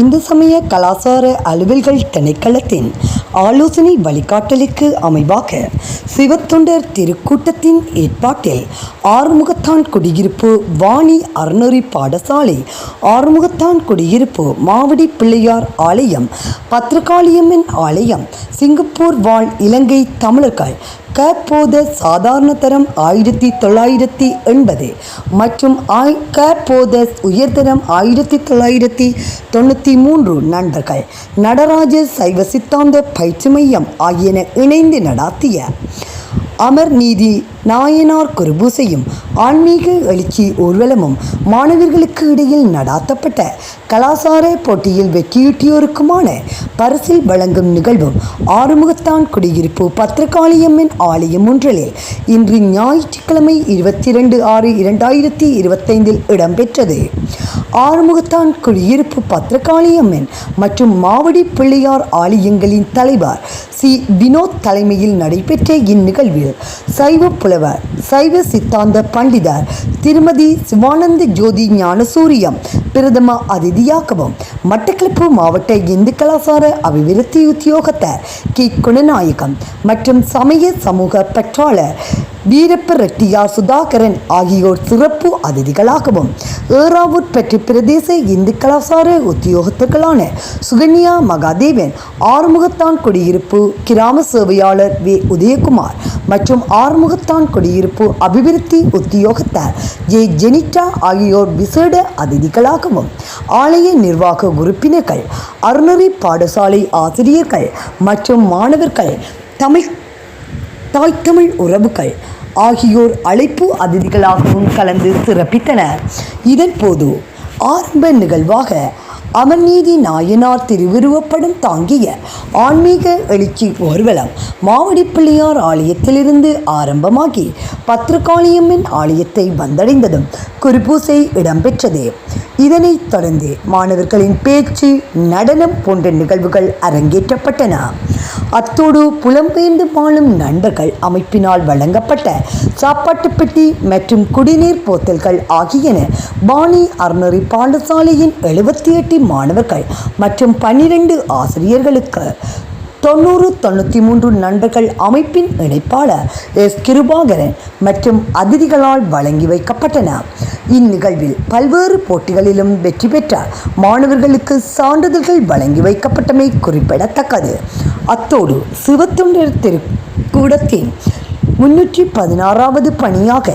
இந்து சமய கலாச்சார அலுவல்கள் திணைக்களத்தின் ஆலோசனை வழிகாட்டலுக்கு அமைவாக சிவத்தொண்டர் திருக்கூட்டத்தின் ஏற்பாட்டில் ஆறுமுகத்தான் குடியிருப்பு வாணி அறநெறி பாடசாலை. ஆறுமுகத்தான் குடியிருப்பு மாவடி பிள்ளையார் ஆலயம் பத்ரகாளியம்மன் ஆலயம் சிங்கப்பூர் வாழ் இலங்கை தமிழர்கள். கப்போத சாதாரண தரம் ஆயிரத்தி தொள்ளாயிரத்தி எண்பது மற்றும் ஆய் கப்போத உயர்தரம் ஆயிரத்தி தொள்ளாயிரத்தி தொண்ணூற்றி மூன்று நண்பர்கள். நடராஜ சைவ சித்தாந்த பயிற்சி மையம் ஆகியன இணைந்து நடாத்திய அமர் நீதி நாயனார் குருபூசையும் ஆன்மீக எழுச்சி ஊர்வலமும் மாணவர்களுக்கு இடையில் நடாத்தப்பட்ட கலாசார போட்டியில் வெற்றியூட்டியோருக்குமான பரிசில் வழங்கும் நிகழ்வும் ஆறுமுகத்தான் குடியிருப்பு பத்திரகாளியம்மன் ஆலயம் ஒன்றிலே இன்று ஞாயிற்றுக்கிழமை இருபத்தி ரெண்டு ஆறு இரண்டாயிரத்தி இருபத்தைந்தில் இடம்பெற்றது. ஆறுமுகத்தான் குடியிருப்பு பத்திரகாளியம்மன் மற்றும் மாவடி பிள்ளையார் ஆலயங்களின் தலைவர் சி. வினோத் தலைமையில் நடைபெற்ற இந்நிகழ்வில் சைவ புலவர் சைவ சித்தாந்த பண்டிதர் திருமதி சிவானந்த ஜோதி ஞானசூரியம் பிரதம அதிதியாகவும் மட்டக்களப்பு மாவட்ட இந்து கலாசார அபிவிருத்தி உத்தியோகத்தர் கி. குணநாயகம் மற்றும் சமய சமூக பற்றாளர் வீரப்ப ரெட்டியார் சுதாகரன் ஆகியோர் சிறப்பு அதிதிகளாகவும் ஏறாவூர் பெற்று பிரதேச இந்து கலாசார உத்தியோகத்தர்களான சுகன்யா மகாதேவன் ஆறுமுகத்தான் குடியிருப்பு கிராம சேவையாளர் வே. உதயகுமார் மற்றும் ஆறுமுகத்தான் குடியிருப்பு அபிவிருத்தி உத்தியோகத்தார் ஜே. ஜெனிட்டா ஆகியோர் விசேட அதிதிகளாகவும் ஆலய நிர்வாக உறுப்பினர்கள் அறநெறி பாடசாலை ஆசிரியர்கள் மற்றும் மாணவர்கள் தமிழ் தாய் தமிழ் உறவுகள் ஆகியோர் அழைப்பு அதிதிகளாகவும் கலந்து சிறப்பித்தனர். இதன்போது ஆரம்ப நிகழ்வாக அமர்நீதி நாயனார் திருவுருவப்படம் தாங்கிய ஆன்மீக எழுச்சி ஊர்வலம் மாவடிப்பிள்ளையார் ஆலயத்திலிருந்து ஆரம்பமாகி பத்திரகாளியம்மன் ஆலயத்தை வந்தடைந்ததும் குருபூசை இடம்பெற்றது. இதனைத் தொடர்ந்து மாணவர்களின் பேச்சு நடனம் போன்ற நிகழ்வுகள் அரங்கேற்றப்பட்டன. அத்தோடு புலம்பெயர்ந்து வாழும் நண்பர்கள் அமைப்பினால் வழங்கப்பட்ட சாப்பாட்டு பெட்டி மற்றும் குடிநீர் போத்தல்கள் ஆகியன பாணி அறநெறி பாடசாலையின் எழுபத்தி எட்டு மாணவர்கள் மற்றும் பன்னிரண்டு ஆசிரியர்களுக்கு தொண்ணூறு தொண்ணூற்றி மூன்று நண்பர்கள் அமைப்பின் இணைப்பாளர் எஸ் கிருபாகரன் மற்றும் அதிதிகளால் வழங்கி வைக்கப்பட்டன. இந்நிகழ்வில் பல்வேறு போட்டிகளிலும் வெற்றி பெற்ற மாணவர்களுக்கு சான்றிதழ்கள் வழங்கி வைக்கப்பட்டமை குறிப்பிடத்தக்கது. அத்தோடு சிவத்தொண்டர் திருக்கூடத்தின் முன்னூற்றி பதினாறாவது பணியாக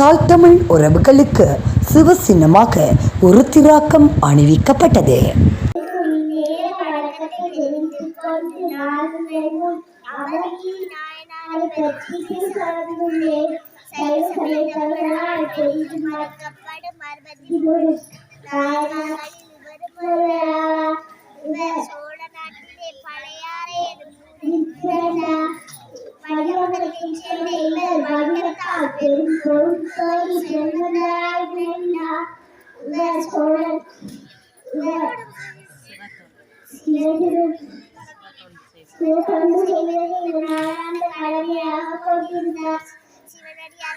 தாழ்த்தமிழ் உறவுகளுக்கு சிவ சின்னமாக ஒரு திராக்கம் அணிவிக்கப்பட்டது. நேர நாயனாரை பற்றி सही समय पर आए तो तुम्हारा कपड़ मार बदी बोल नारा मरया मैं सोड़ा नाटले पड़यारे निकरना पड़यों के मैं बनता तेरे कौन कोई जन्मदार बिना मैं सोड़ा मैं सीधे Thank you.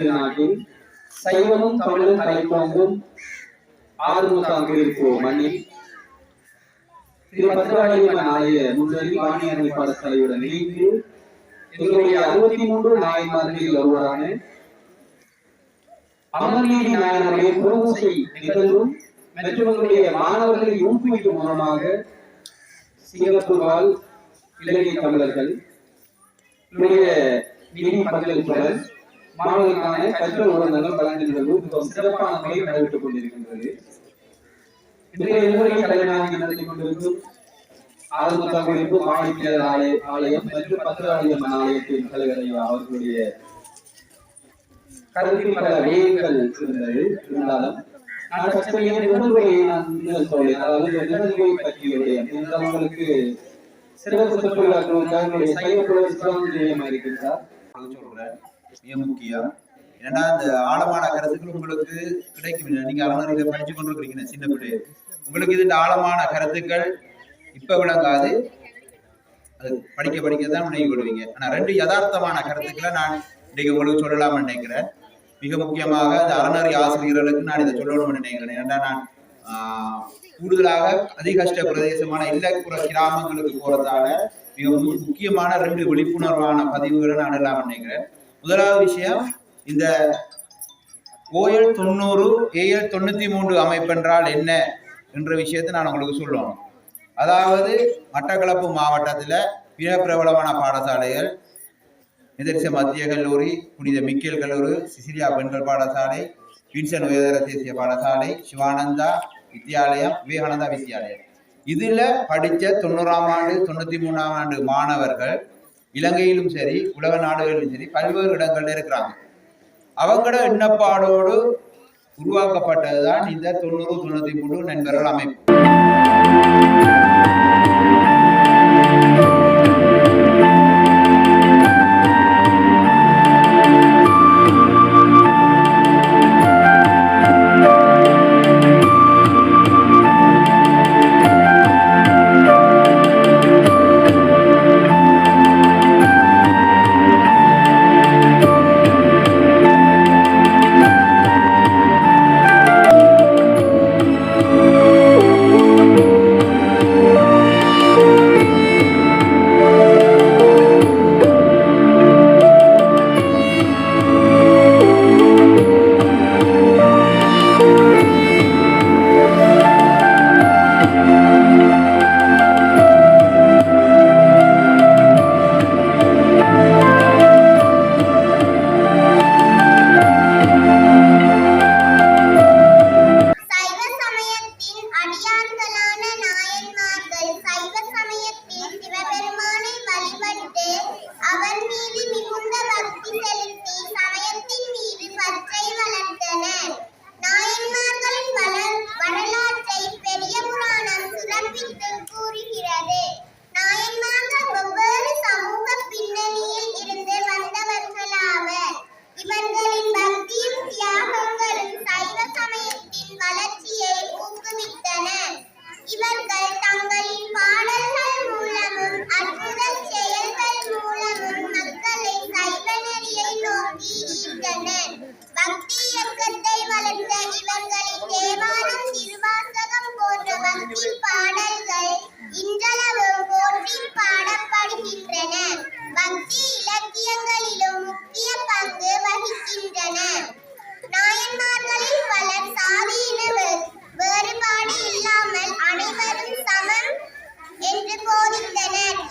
இலங்கை நாட்டில் சைவமும் தமிழும் தலைப்போங்கும் ஆறுமுகாங்க இருக்கும் மண்ணில் திரு முன்னணி இணைந்து எங்களுடைய அறுபத்தி மூன்று நாயன்மார்களில் ஒருவரான அமர்நீதி நிகழ்வும் மற்றும் எங்களுடைய மாணவர்களை ஊக்குவிக்கும் மூலமாக சிங்கப்பூர் வாழ் இலங்கை தமிழர்கள் நம்முடைய நிதி பங்களிப்புடன் மாணவர்களுக்கான கற்றல் உடனங்கள் வழங்குகிறது. சிறப்பான முறையில் நடைபெற்றுக் கொண்டிருக்கின்றது. இன்றைய நடத்தி கொண்டிருக்கும் ஆறுமுகத்தமிழ்ப்பு ஆலய ஆலயம் மற்றும் பத்திராலயம் ஆலயத்தின் தலைவர் அவர்களுடைய கருத்தில் பல விடயங்கள் இருந்தது. இருந்தாலும் நான் சற்று நான் சொல்லேன் அதாவது நிகழ்வை பற்றிய உங்களுக்கு சிறப்பு சைவ புலவர் சிவானந்த இருக்கின்றார். சொல்றேன் மிக முக்கியம். ஏன்னா இந்த ஆழமான கருத்துக்கள் உங்களுக்கு கிடைக்கும். நீங்க அறநெறியில படிச்சு கொண்டிருக்கிறீங்க சின்ன பிள்ளை உங்களுக்கு இது ஆழமான கருத்துக்கள் இப்ப விளங்காது. அது படிக்க படிக்க தான் நினைவு கொள்வீங்க ஆனா ரெண்டு யதார்த்தமான கருத்துக்களை நான் இன்னைக்கு உங்களுக்கு சொல்லலாம்னு நினைக்கிறேன். மிக முக்கியமாக அந்த அறநறி ஆசிரியர்களுக்கு நான் இதை சொல்லணும்னு நினைக்கிறேன். ஏன்னா நான் ஆஹ், கூடுதலாக அதிகஷ்ட பிரதேசமான இல்லப்புற கிராமங்களுக்கு போறதால மிக முக்கியமான ரெண்டு விழிப்புணர்வான பதிவுகளை நான் எல்லாம் நினைக்கிறேன். முதலாவது விஷயம் இந்த ஓஎல் தொண்ணூறு ஏஎல் தொண்ணூத்தி மூன்று அமைப்பென்றால் என்ன என்ற விஷயத்தை நான் உங்களுக்கு சொல்லணும். அதாவது மட்டக்களப்பு மாவட்டத்தில் மிக பிரபலமான பாடசாலைகள் எதிர்ச மத்திய கல்லூரி புனித மிக்கேல் கல்லூரி சிசிலியா பெண்கள் பாடசாலை வின்சன் உயர்தர தேசிய பாடசாலை சிவானந்தா வித்யாலயம் விவேகானந்தா வித்யாலயம். இதில் படித்த தொண்ணூறாம் ஆண்டு தொண்ணூற்றி மூணாம் ஆண்டு மாணவர்கள் இலங்கையிலும் சரி உலக நாடுகளிலும் சரி பல்வேறு இடங்கள்ல இருக்கிறாங்க. அவங்களோட எண்ணப்பாடோடு உருவாக்கப்பட்டதுதான் இந்த தொண்ணூறு தொண்ணூத்தி மூணு நண்பர்கள் அமைப்பு.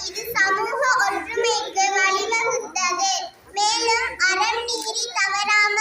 இது சமூக ஒற்றுமைக்கு வழிவகுத்தது. மேலும் அறம் நீதி தவறாமல்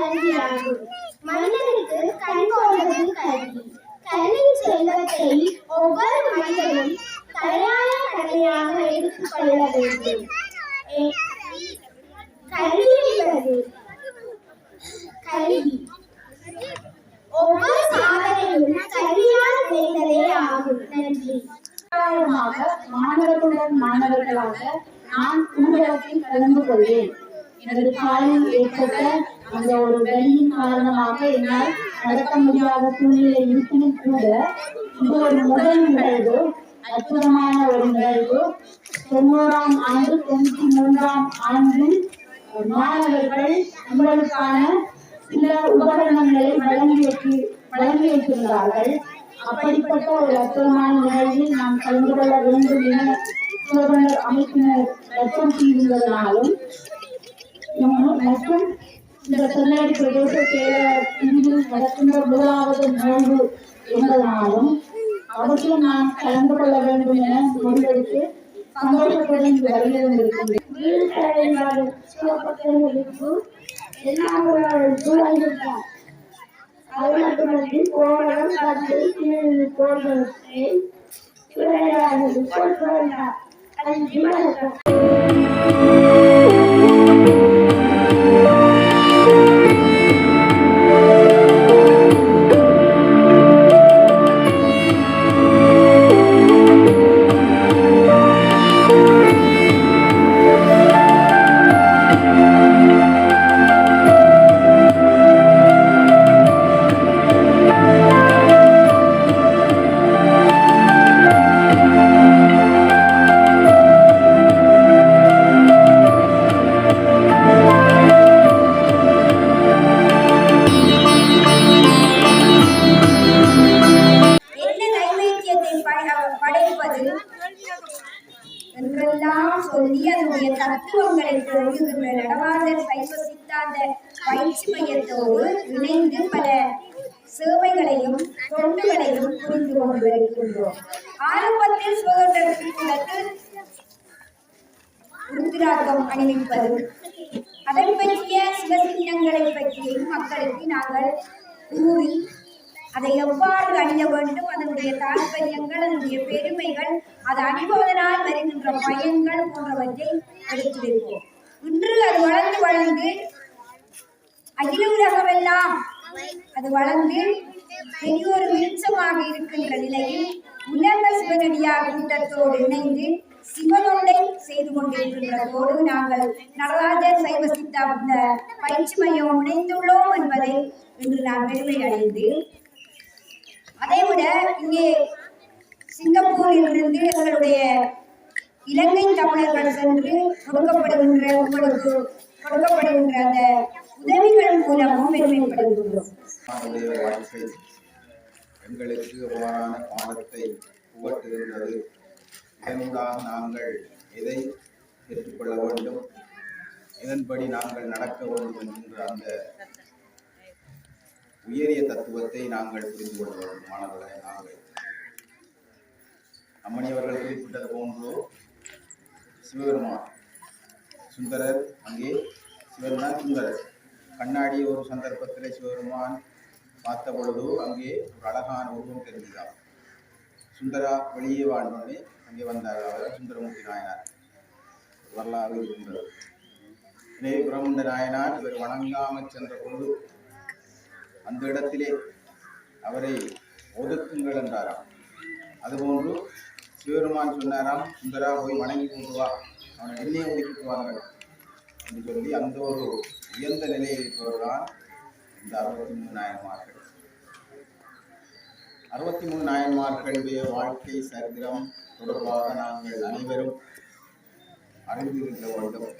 கல்வியாகும் மனிதனுக்கு கண் போன்றது கல்வி கல்வியின் செல்வத்தை ஒவ்வொரு மனிதனும் தயார கடமையாக எடுத்துக்கொள்ள வேண்டும் கல்வி என்பது கல்வி ஒவ்வொரு சாதனையும் கல்வியால் கிடைத்ததே ஆகும் நன்றி மாணவர்களுடன் மாணவர்களாக நான் உங்களுக்கு கலந்து கொள்வேன் எனது காலில் ஏற்பட்ட அந்த ஒரு வெளியின் காரணமாக என்னால் நடக்க முடியாத சூழ்நிலை இருப்பினும் கூட இது ஒரு முதல் நிகழ்வு அற்புதமான ஒரு நிகழ்வு. தொண்ணூறாம் ஆண்டு தொண்ணூத்தி மூன்றாம் ஆண்டு மாணவர்கள் உங்களுக்கான சில உபகரணங்களை வழங்கி வைத்து- வழங்கி வைத்திருந்தார்கள். அப்படிப்பட்ட ஒரு அற்புதமான நிகழ்வில் நாம் கலந்து கொள்ள வேண்டும் என அமைப்பினர் வற்புறுத்தி இருந்ததனாலும் மற்றும் இந்த தென்னாடி பிரதேச செயலர் நடக்கின்ற முதலாவது நிகழ்வு என்பதனாலும் அவசியம் நான் கலந்து கொள்ள வேண்டும் என முடிவெடுத்து சந்தோஷத்துடன் இங்கு வருகிறேன். அது மட்டுமன்றி கோவலம் கட்டு கீழ் கோர்களை விளையாடுவது கொள்வதா சித்தாந்த பயிற்சி மையத்தோடு இணைந்து பல சேவைகளையும் தொண்டுகளையும் புரிந்து கொண்டு வருகின்றோம் ஆரம்பத்தில் சுதந்திர திருக்குளத்தில் அணிவிப்பது அதன் பற்றிய சிவசின்னங்களை பற்றியும் மக்களுக்கு நாங்கள் கூறி அதை எவ்வாறு அணிய வேண்டும் அதனுடைய தாற்பயங்கள் அதனுடைய பெருமைகள் அது அணிவதனால் வருகின்ற பயங்கள் போன்றவற்றை எடுத்துரைப்போம். இன்று அது வளர்ந்து வளர்ந்து அகில உலகமெல்லாம் அது வளர்ந்து பெரியோரு விருட்சமாக இருக்கின்ற நிலையில் உலக சிவனடியார் கூட்டத்தோடு இணைந்து சிவனொண்டை செய்து கொண்டிருக்கின்றதோடு நாங்கள் நடராஜர் சைவ சித்தாந்த பயிற்சி மையம் இணைந்துள்ளோம் என்பதை இன்று நான் பெருமை அடைந்து அதைவிட இங்கே சிங்கப்பூரில் இருந்து எங்களுடைய இலங்கை தமிழர்கள் சென்று கொடுக்கப்படுகின்ற உங்களுக்கு கொடுக்கப்படுகின்ற அந்த உதவிகள் மூலமும் பெருமைப்படுகின்றோம் எங்களுக்கு அவ்வாறான பாடத்தை புகட்டுகின்றது. இதனூடாக நாங்கள் எதை பெற்றுக்கொள்ள வேண்டும்? இதன்படி நாங்கள் நடக்க வேண்டும் என்கின்ற அந்த உயரிய தத்துவத்தை நாங்கள் புரிந்து கொள்ள வேண்டும் மாணவர்களை நாங்கள். அம்மணி அவர்கள் குறிப்பிட்டது போன்றோ சிவபெருமான் சுந்தரர் அங்கே சிவபெருமான் சுந்தரர். கண்ணாடி ஒரு சந்தர்ப்பத்தில் சிவபெருமான் பார்த்த பொழுது அங்கே ஒரு அழகான உருவம் தெரிஞ்சுதான் சுந்தரா வெளியே வாழ்ந்தோடனே அங்கே வந்தார். அவர் சுந்தரமூர்த்தி நாயனார். வரலாறு இருக்கின்றது. எனவே பிரமுண்ட நாயனார் இவர் வணங்காமல் சென்ற பொழுது அந்த இடத்திலே அவரை ஒதுக்குங்கள் என்றாராம். அதுபோன்று சிவபெருமான் சொன்னாராம் சுந்தரா போய் வணங்கி கொண்டு வா. அவனை என்னையே ஒதுக்கிட்டு வாங்க என்று சொல்லி அந்த ஒரு உயர்ந்த நிலையில் இருப்பவர்தான் இந்த அறுபத்தி மூணு நாயன்மார்கள். அறுபத்தி மூணு நாயன்மார்களுடைய வாழ்க்கை சரித்திரம் தொடர்பாக நாங்கள் அனைவரும் அறிந்திருக்க வேண்டும்